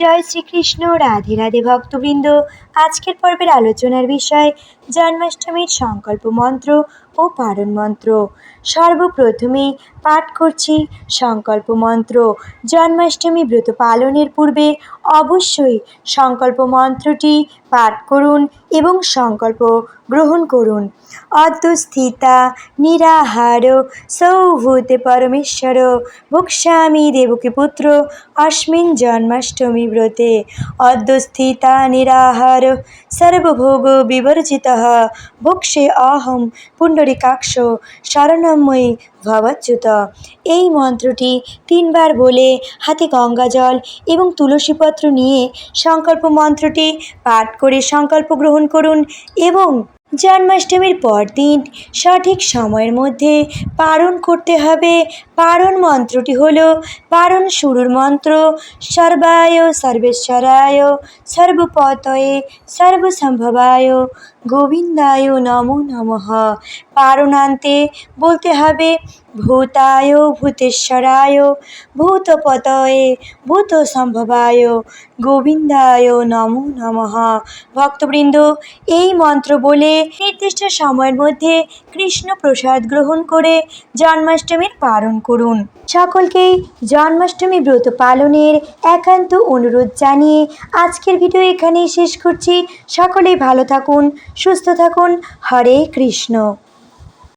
জয় শ্রীকৃষ্ণ, রাধে রাধে ভক্তবৃন্দ। আজকের পর্বের আলোচনার বিষয়, জন্মাষ্টমীর সংকল্প মন্ত্র ও পারণ মন্ত্র। সর্বপ্রথমে পাঠ করছি সংকল্প মন্ত্র। জন্মাষ্টমী ব্রত পালনের পূর্বে অবশ্যই সংকল্প মন্ত্রটি পাঠ করুন এবং সংকল্প গ্রহণ করুন। অদ্যস্থিতা নিরাহার, সৌভূতে পরমেশ্বর ভুক্ষ্যামি দেবকী পুত্র, অস্মিন জন্মাষ্টমী ব্রতে অদ্যস্থিতা নিরাহার সর্বভোগ বিবর্জিত ভুক্ষে অহম পুণ্ডরিকাক্ষ শরণময়ী ভবচ্যুত এই মন্ত্রটি তিনবার বলে হাতে গঙ্গা জল এবং তুলসীপত্র নিয়ে সংকল্প মন্ত্রটি পাঠ করে সংকল্প গ্রহণ করুন এবং জন্মাষ্টমীর পরদিন সঠিক সময়ের মধ্যে পারণ করতে হবে। পারণ মন্ত্রটি হল, পারণ শুরুর মন্ত্র, সর্বায় সর্বেশ্বরায়, সর্বপতয়ে সর্বসম্ভবায়, গোবিন্দায় নমো নমঃ। পারণান্তে বলতে হবে, ভূতায় ভূতেশ্বরায়, ভূতপতয়ে ভূত সম্ভবায় গোবিন্দায় নমো নমঃ। ভক্তবৃন্দ, এই মন্ত্র বলে নির্দিষ্ট সময়ের মধ্যে কৃষ্ণ প্রসাদ গ্রহণ করে জন্মাষ্টমীর পালন করুন। সকলকেই জন্মাষ্টমী ব্রত পালনের একান্ত অনুরোধ জানিয়ে আজকের ভিডিও এখানেই শেষ করছি। সকলেই ভালো থাকুন, সুস্থ থাকুন। হরে কৃষ্ণ।